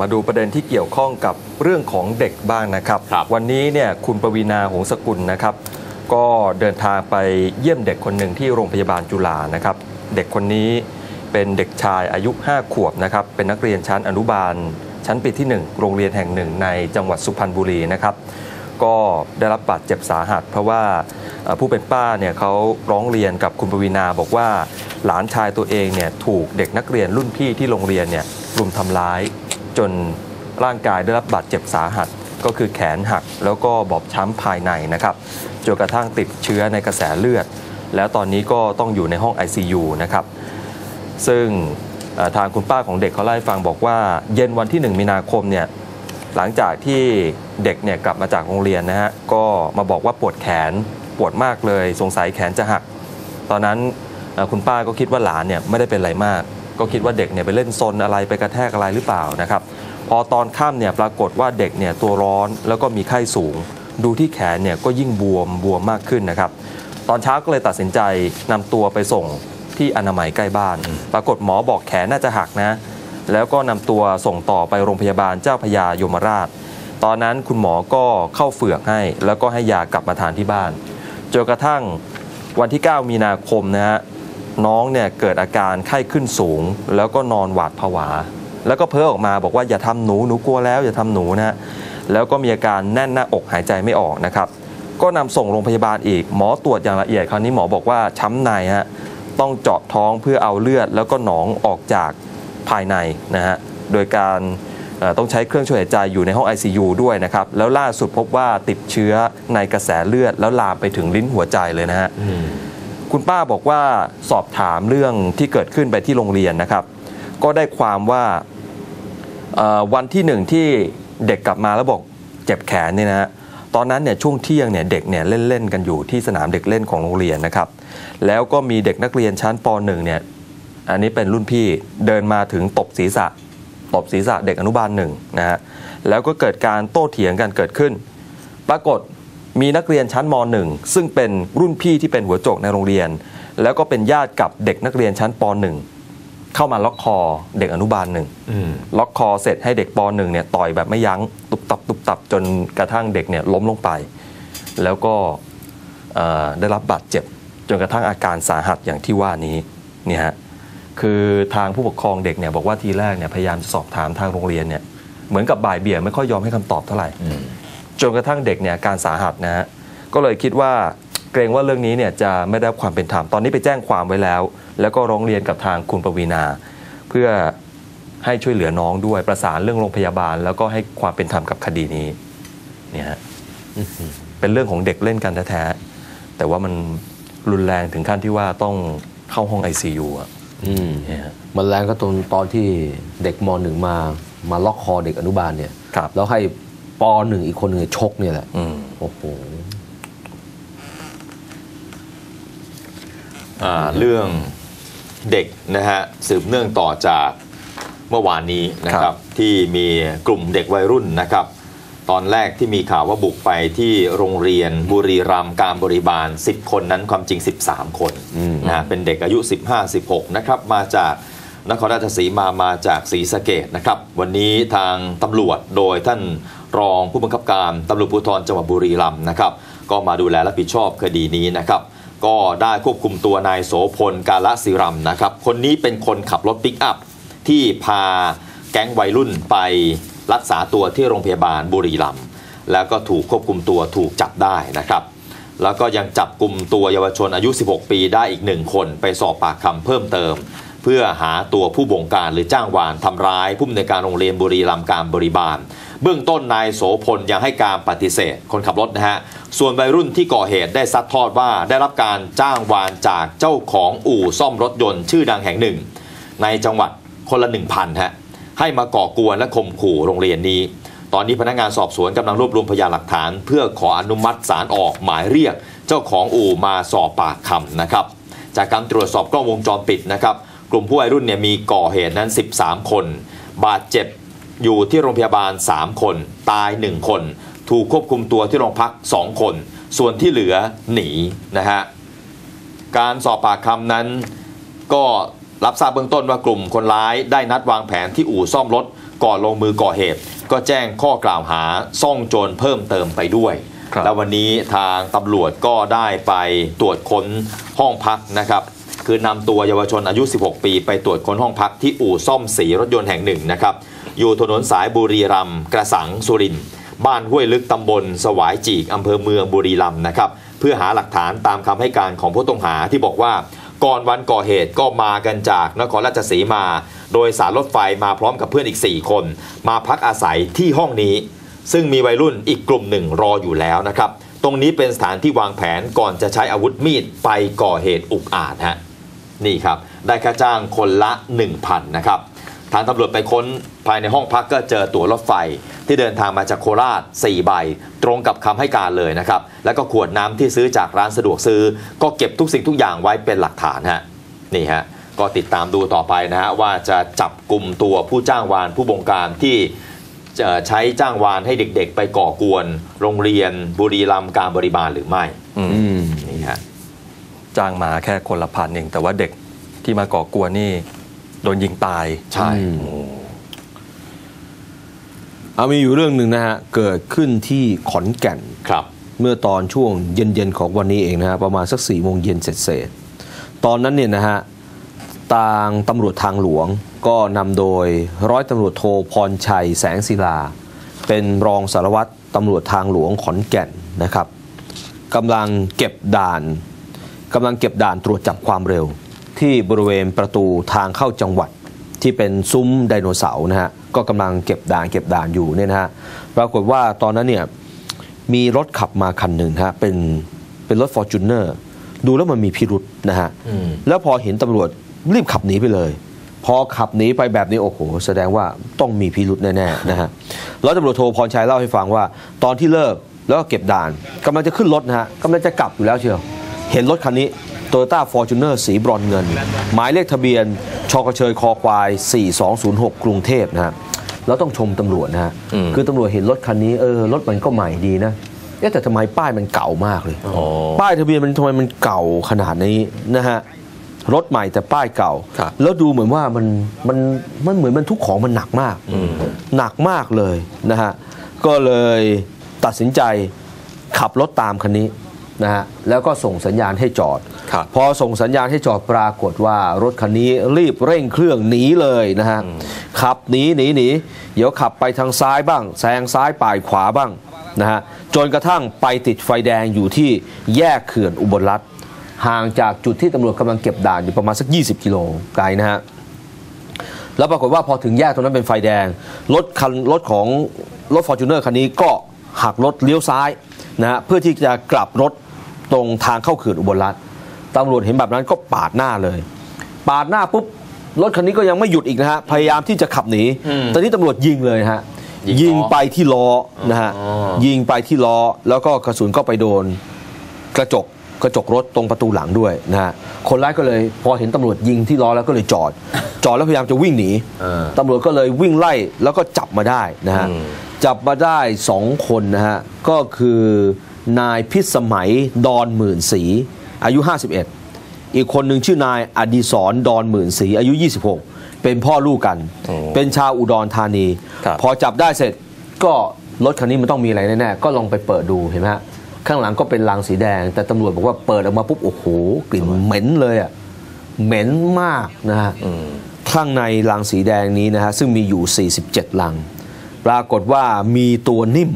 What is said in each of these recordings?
อ่ามาดูประเด็นที่เกี่ยวข้องกับเรื่องของเด็กบ้างนะครับครับ วันนี้เนี่ยคุณปวีนาหงสกุลนะครับ ก็เดินทางไปเยี่ยมเด็กคนหนึ่งที่โรงพยาบาลจุฬานะครับ เด็กคนนี้เป็นเด็กชายอายุ 5 ขวบนะครับ เป็นนักเรียนชั้นอนุบาล ชั้นปีที่ 1 โรงเรียนแห่งหนึ่งในจังหวัดสุพรรณบุรีนะครับ ก็ได้รับบาดเจ็บสาหัส เพราะว่าเอ่อผู้เป็นป้าเนี่ยเขาร้องเรียนกับคุณปวีนาบอกว่าหลานชายตัวเองเนี่ยถูกเด็กนักเรียนรุ่นพี่ที่โรงเรียนเนี่ยรุมทำร้าย จนร่างกายได้รับบาดเจ็บสาหัส ก็คือแขนหักแล้วก็บอบช้ำภายในนะครับจนกระทั่งติดเชื้อในกระแสเลือด แล้วตอนนี้ก็ต้องอยู่ในห้อง ICU นะครับซึ่งทางคุณป้าของเด็กเขาเล่าให้ฟังบอกว่า เย็นวันที่ 1 มีนาคมเนี่ยหลังจากที่เด็กเนี่ยกลับมาจากโรงเรียนนะฮะก็มาบอกว่าปวดแขนปวดมากเลย สงสัยแขนจะหัก ตอนนั้นคุณป้าก็คิดว่าหลานเนี่ยไม่ได้เป็นอะไรมาก ก็คิดว่าเด็กเนี่ยไปเล่นซนอะไรไปกระแทกอะไรหรือเปล่านะครับพอตอนค่ำเนี่ยปรากฏว่าเด็กเนี่ยตัวร้อนแล้วก็มีไข้สูง ดูที่แขนเนี่ยก็ยิ่งบวมบวมมากขึ้นนะครับ ตอนเช้าก็เลยตัดสินใจนำตัวไปส่งที่อนามัยใกล้บ้าน ปรากฏหมอบอกแขนน่าจะหักนะ แล้วก็นำตัวส่งต่อไปโรงพยาบาลเจ้าพยายมราช ตอนนั้นคุณหมอก็เข้าเฝือกให้ แล้วก็ให้ยากลับมาทานที่บ้านจนกระทั่งวันที่ 9 มีนาคมนะฮะ น้องเนี่ยเกิดอาการไข้ขึ้นสูง แล้วก็นอนหวาดผวา แล้วก็เพ้อออกมาบอกว่าอย่าทำหนูหนูกลัวแล้วอย่าทำหนูนะฮะแล้วก็มีอาการแน่นหน้าอกหายใจไม่ออกนะครับ ก็นำส่งโรงพยาบาลอีกหมอตรวจอย่างละเอียดคราวนี้หมอบอกว่าช้ำในฮะต้องเจาะท้องเพื่อเอาเลือด แล้วก็หนองออกจากภายในนะฮะโดยการต้องใช้เครื่องช่วยหายใจอยู่ในห้อง ICU ด้วยนะครับ แล้วล่าสุดพบว่าติดเชื้อในกระแสเลือด แล้วลามไปถึงลิ้นหัวใจเลยนะฮะ คุณป้าบอกว่าสอบถามเรื่องที่เกิดขึ้นไปที่โรงเรียนนะครับ ก็ได้ความว่าวันที่หนึ่งที่เด็กกลับมาแล้วบอกเจ็บแขนเนี่ยนะฮะตอนนั้นเนี่ยช่วงเที่ยงเนี่ยเด็กเนี่ยเล่นเล่นๆกันอยู่ที่สนามเด็กเล่นของโรงเรียนนะครับ แล้วก็มีเด็กนักเรียนชั้นป .1 เนี่ยอันนี้เป็นรุ่นพี่เดินมาถึงตบศีรษะตบศีรษะเด็กอนุบาลหนึ่งนะฮะแล้วก็เกิดการโต้เถียงกันเกิดขึ้น ปรากฏ มีนักเรียนชั้นม .1 ซึ่งเป็นรุ่นพี่ที่เป็นหัวโจกในโรงเรียน แล้วก็เป็นญาติกับเด็กนักเรียนชั้นป .1 เข้ามาล็อกคอเด็กอนุบาลหนึ่งล็อกคอเสร็จให้เด็กป .1 เนี่ยต่อยแบบไม่ยั้งตุบตับตุบตับจนกระทั่งเด็กเนี่ยล้มลงไป แล้วก็เอ่อได้รับบาดเจ็บจนกระทั่งอาการสาหัสอย่างที่ว่านี้เนี่ยฮะคือทางผู้ปกครองเด็กเนี่ยบอกว่าทีแรกเนี่ยพยายามสอบถามทางโรงเรียนเนี่ยเหมือนกับบ่ายเบี่ยงไม่ค่อยยอมให้คำตอบเท่าไหร่ จนกระทั่งเด็กเนี่ยอาการสาหัสนะฮะก็เลยคิดว่าเกรงว่าเรื่องนี้เนี่ยจะไม่ได้รับความเป็นธรรมตอนนี้ไปแจ้งความไว้แล้ว แล้วก็ร้องเรียนกับทางคุณปวีนา เพื่อให้ช่วยเหลือน้องด้วยประสานเรื่องโรงพยาบาล แล้วก็ให้ความเป็นธรรมกับคดีนี้เนี่ยฮะเป็นเรื่องของเด็กเล่นกันแท้ๆแต่ว่ามันรุนแรงถึงขั้นที่ว่าต้องเข้าห้อง ICU อะอืมเนี่ยฮะมันแรงก็ตอนตอนที่เด็กมหนึ่งมามาล็อกคอเด็กอนุบาลเนี่ยครับแล้วให้ ปหนึ่งอีกคนหนึ่งชกเนี่ยแหละอืมโอ้โหอ่าเรื่องเด็กนะฮะสืบเนื่องต่อจากเมื่อวานนี้นะคครัรับบที่มีกลุ่มเด็กวัยรุ่นนะครับ ตอนแรกที่มีข่าวว่าบุกไปที่โรงเรียนบุรีรัมย์การบริบาล 10 คนนั้นความจริง 13 คนอืมนะฮะเป็นเด็กอายุ 15-16 นะครับมาจากนครราชสีมามาจากศรีสะเกดนะครับ วันนี้ทางตำรวจโดยท่าน รองผู้บังคับการตำรวจภูธรจังหวัดบุรีรัมย์นะครับ ก็มาดูแลรับผิดชอบคดีนี้นะครับ ก็ได้ควบคุมตัวนายโสพลกาลสิรัมนะครับ คนนี้เป็นคนขับรถปิกอัพ ที่พาแก๊งวัยรุ่นไปรักษาตัวที่โรงพยาบาลบุรีรัมย์แล้วก็ถูกควบคุมตัวถูกจับได้นะครับแล้วก็ยังจับกลุ่มตัวเยาวชนอายุ 16 ปีได้อีกหนึ่งคนไปสอบปากคำเพิ่มเติม เพื่อหาตัวผู้บงการหรือจ้างวานทำร้ายผู้อำนวยการโรงเรียนบุรีรัมย์การบริบาล เบื้องต้นนายโสพลยังให้การปฏิเสธคนขับรถนะฮะ ส่วนวัยรุ่นที่ก่อเหตุได้ซัดทอดว่าได้รับการจ้างวานจากเจ้าของอู่ซ่อมรถยนต์ชื่อดังแห่งหนึ่ง ในจังหวัดคนละ 1,000ฮะให้มาก่อกวนและข่มขู่โรงเรียนนี้ ตอนนี้พนักงานสอบสวนกำลังรวบรวมพยานหลักฐาน เพื่อขออนุมัติศาลออกหมายเรียก เจ้าของอู่มาสอบปากคำนะครับจากการตรวจสอบกล้องวงจรปิดนะครับ กลุ่มผู้วัยรุ่นเนี่ยมีก่อเหตุนั้น 13 คน บาดเจ็บอยู่ที่โรงพยาบาล 3 คน ตาย 1 คน ถูกควบคุมตัวที่โรงพัก 2 คน ส่วนที่เหลือหนีนะฮะการสอบปากคำนั้น ก็รับทราบเบื้องต้นว่ากลุ่มคนร้ายได้นัดวางแผนที่อู่ซ่อมรถก่อนลงมือก่อเหตุ ก็แจ้งข้อกล่าวหาซ่องโจรเพิ่มเติมไปด้วยครับแล้ววันนี้ทางตำรวจก็ได้ไปตรวจค้นห้องพักนะครับ คือนำตัวเยาวชนอายุ 16 ปี ไปตรวจค้นห้องพักที่อู่ซ่อมสีรถยนต์แห่งหนึ่งนะครับ อยู่ถนนสายบุรีรัมย์กระสังสุรินทร์บ้านห้วยลึกตำบล สวายจีกอำเภอเมืองบุรีรัมย์นะครับ เพื่อหาหลักฐานตามคำให้การของผู้ต้องหาที่บอกว่าก่อนวันก่อเหตุก็มากันจากนครราชสีมา โดยสารรถไฟมาพร้อมกับเพื่อนอีก 4 คน มาพักอาศัยที่ห้องนี้ ซึ่งมีวัยรุ่นอีกกลุ่มหนึ่งรออยู่แล้วนะครับ ตรงนี้เป็นสถานที่วางแผนก่อนจะใช้อาวุธมีดไปก่อเหตุอุกอาจฮะ นี่ครับ ได้ค่าจ้างคนละ 1,000นะครับทางตำรวจไปค้นภายในห้องพักก็เจอตั๋วรถไฟ ที่เดินทางมาจากโคราช 4 ใบ ตรงกับคำให้การเลยนะครับ แล้วก็ขวดน้ำที่ซื้อจากร้านสะดวกซื้อ ก็เก็บทุกสิ่งทุกอย่างไว้เป็นหลักฐานฮะนี่ฮะก็ติดตามดูต่อไปนะฮะว่าจะจับกลุ่มตัวผู้จ้างวานผู้บงการที่จะใช้จ้างวานให้เด็กๆ ไปก่อกวน โรงเรียนบุรีรัมย์การบริบาลหรือไม่อืมอืมนี่ฮะ จ้างมาแค่คนละพันเอง แต่ว่าเด็กที่มาก่อกวนนี่ โดนยิงตายใช่อืมเอามีอยู่เรื่องหนึ่งนะฮะ เกิดขึ้นที่ขอนแก่นครับ เมื่อตอนช่วงเย็นๆของวันนี้เองนะฮะ ประมาณสักสี่โมงเย็นเสร็จๆตอนนั้นเนี่ยนะฮะทางตำรวจทางหลวงก็นำโดยร้อยตำรวจโทพรชัยแสงศิลา เป็นรองสารวัตรตำรวจทางหลวงขอนแก่นนะครับกำลังเก็บด่าน กำลังเก็บด่านตรวจจับความเร็ว ที่บริเวณประตูทางเข้าจังหวัดที่เป็นซุ้มไดโนเสาร์นะฮะก็กำลังเก็บด่านเก็บด่านอยู่เนี่ยนะฮะปรากฏว่าตอนนั้นเนี่ยมีรถขับมาคันหนึ่งฮะเป็นเป็นรถ f o r t u n e r ดูแล้วมันมีพิรุษนะฮะอืมแล้วพอเห็นตำรวจรีบขับหนีไปเลย พอขับหนีไปแบบนี้โอ้โห แสดงว่าต้องมีพิรุษแน่ๆนะฮะร้อยตำรวจโทพรชัยเล่าให้ฟังว่า ตอนที่เลิกแล้วก็เก็บด่านกำลังจะขึ้นรถนะฮะกำลังจะกลับอยู่แล้วเชียว เห็นรถคันนี้โตโยต้าฟอร์จูเนอร์สีบรอนเงิน หมายเลขทะเบียนชกเชยคอควาย 4206 กรุงเทพนะฮะแล้วต้องชมตำรวจนะฮะอืมคือตำรวจเห็นรถคันนี้เออรถมันก็ใหม่ดีนะเอ๊ะแต่ทำไมป้ายมันเก่ามากเลยอ๋อป้ายทะเบียนมันทำไมมันเก่าขนาดนี้นะฮะรถใหม่แต่ป้ายเก่าครับแล้วดูเหมือนว่ามันมันมันเหมือนมันทุกของมันหนักมากอืมหนักมากเลยนะฮะก็เลยตัดสินใจขับรถตามคันนี้ นะฮะแล้วก็ส่งสัญญาณให้จอดครับพอส่งสัญญาณให้จอดปรากฏว่ารถคันนี้รีบเร่งเครื่องหนีเลยนะฮะขับหนีหนีหนีเดี๋ยวขับไปทางซ้ายบ้างแซงซ้ายป่ายขวาบ้างนะฮะจนกระทั่งไปติดไฟแดงอยู่ที่แยกเขื่อนอุบลรัฐห่างจากจุดที่ตำรวจกำลังเก็บด่านอยู่ประมาณสัก 20 กิโลไกลนะฮะแล้วปรากฏว่าพอถึงแยกตรงนั้นเป็นไฟแดงรถคันรถของรถฟอร์จูเนอร์คันนี้ก็หักรถเลี้ยวซ้ายนะฮะเพื่อที่จะกลับรถ ตรงทางเข้าเขื่อนอุบลรัฐตำรวจเห็นแบบนั้นก็ปาดหน้าเลย ปาดหน้าปุ๊บรถคันนี้ก็ยังไม่หยุดอีกนะฮะพยายามที่จะขับหนีอืมตอนนี้ตำรวจยิงเลยฮะยิงยิงล้อไปที่ล้อนะฮะอ๋อยิงไปที่ล้อแล้วก็กระสุนก็ไปโดนกระจกกระจกรถตรงประตูหลังด้วยนะฮะคนร้ายก็เลยพอเห็นตำรวจยิงที่ล้อแล้วก็เลยจอด จอดแล้วพยายามจะวิ่งหนีเออตำรวจก็เลยวิ่งไล่แล้วก็จับมาได้นะฮะอืมจับมาได้สองคนนะฮะก็คือ นายพิสมัยดอนหมื่นศรีอายุ 51 อีกคนหนึ่งชื่อนายอดีศรดอนหมื่นศรีอายุ 26 เป็นพ่อลูกกันโอ้เป็นชาวอุดรธานีครับพอจับได้เสร็จก็รถคันนี้มันต้องมีอะไรแน่ๆ ก็ลองไปเปิดดูเห็นไหมฮะ ข้างหลังก็เป็นรางสีแดง แต่ตำรวจบอกว่าเปิดออกมาปุ๊บ โอ้โห กลิ่นเหม็นเลยอะ เหม็นมากนะฮะอืมข้างในลังสีแดงนี้นะฮะ ซึ่งมีอยู่ 47 ลัง ปรากฏว่ามีตัวนิ่ม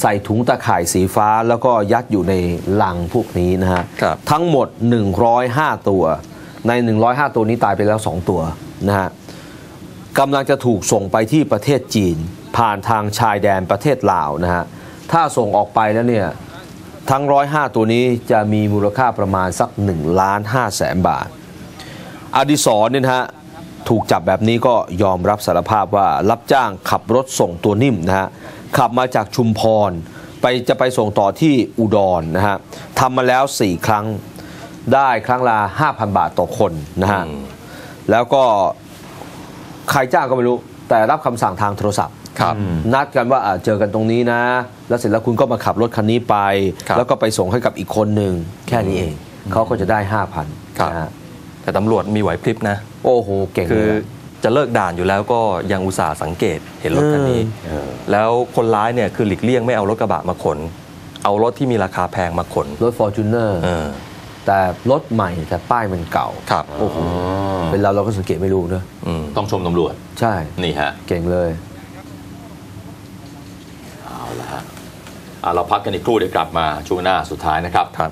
ใส่ถุงตะข่ายสีฟ้าแล้วก็ยัดอยู่ในลังพวกนี้นะฮะครับทั้งหมด 105 ตัว ใน 105 ตัวนี้ตายไปแล้ว 2 ตัวนะฮะกำลังจะถูกส่งไปที่ประเทศจีน ผ่านทางชายแดนประเทศลาวนะฮะถ้าส่งออกไปแล้วเนี่ยทั้ง 105 ตัวนี้จะมีมูลค่าประมาณสัก1ล้าน5แสนบาท อดิศรเนี่ยนะฮะถูกจับแบบนี้ก็ยอมรับสารภาพว่ารับจ้างขับรถส่งตัวนิ่มนะฮะ ขับมาจากชุมพร ไปจะไปส่งต่อที่อุดรนะฮะทำมาแล้ว 4 ครั้งได้ครั้งละ 5,000 บาทต่อคนนะฮะอืมแล้วก็ใครจ้างก็ไม่รู้ แต่รับคำสั่งทางโทรศัพท์ครับนัดกันว่าอะเจอกันตรงนี้นะ แล้วเสร็จแล้วคุณก็มาขับรถคันนี้ไปครับแล้วก็ไปส่งให้กับอีกคนหนึ่งแค่นี้เองเขาก็จะได้ 5,000ครับนะฮะแต่ตำรวจมีไหวพริบนะ โอ้โห เก่งคือเลย จะเลิกด่านอยู่แล้วก็ยังอุตส่าห์สังเกตเห็นรถคันนี้เออแล้วคนร้ายเนี่ยคือหลีกเลี่ยงไม่เอารถกระบะมาขน เอารถที่มีราคาแพงมาขน รถ f o r t u n e r เออแต่รถใหม่แต่ป้ายมันเก่าครับโอ้โหอ๋อเป็นเราเราก็สังเกตไม่รู้นะอืมต้องชมตำรวจ ใช่ นี่ฮะ เก่งเลย เอาละฮะอะเราพักกันอีกครู่เดี๋ยวกลับมาช่วงหน้าสุดท้ายนะครับครับ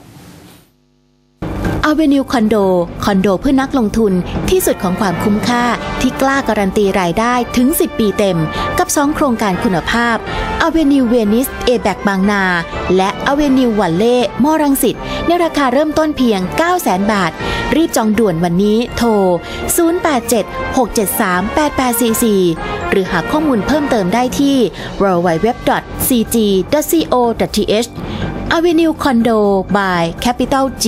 a v e n u e Condo คอนโดเพื่อนักลงทุนที่สุดของความคุ้มค่าที่กล้าการันตีรายได้ถึง 10 ปีเต็ม กับ 2 โครงการคุณภาพ a v e n u e Venice a b a c บางนา และ a v e n u e วัลเล่มอรังสิตในราคาเริ่มต้นเพียง 900,000 บาท รีบจองด่วนวันนี้โทร 087-673-8844 หรือหาข้อมูลเพิ่มเติมได้ที่ www.cg.co.th Avenue Condo by Capital G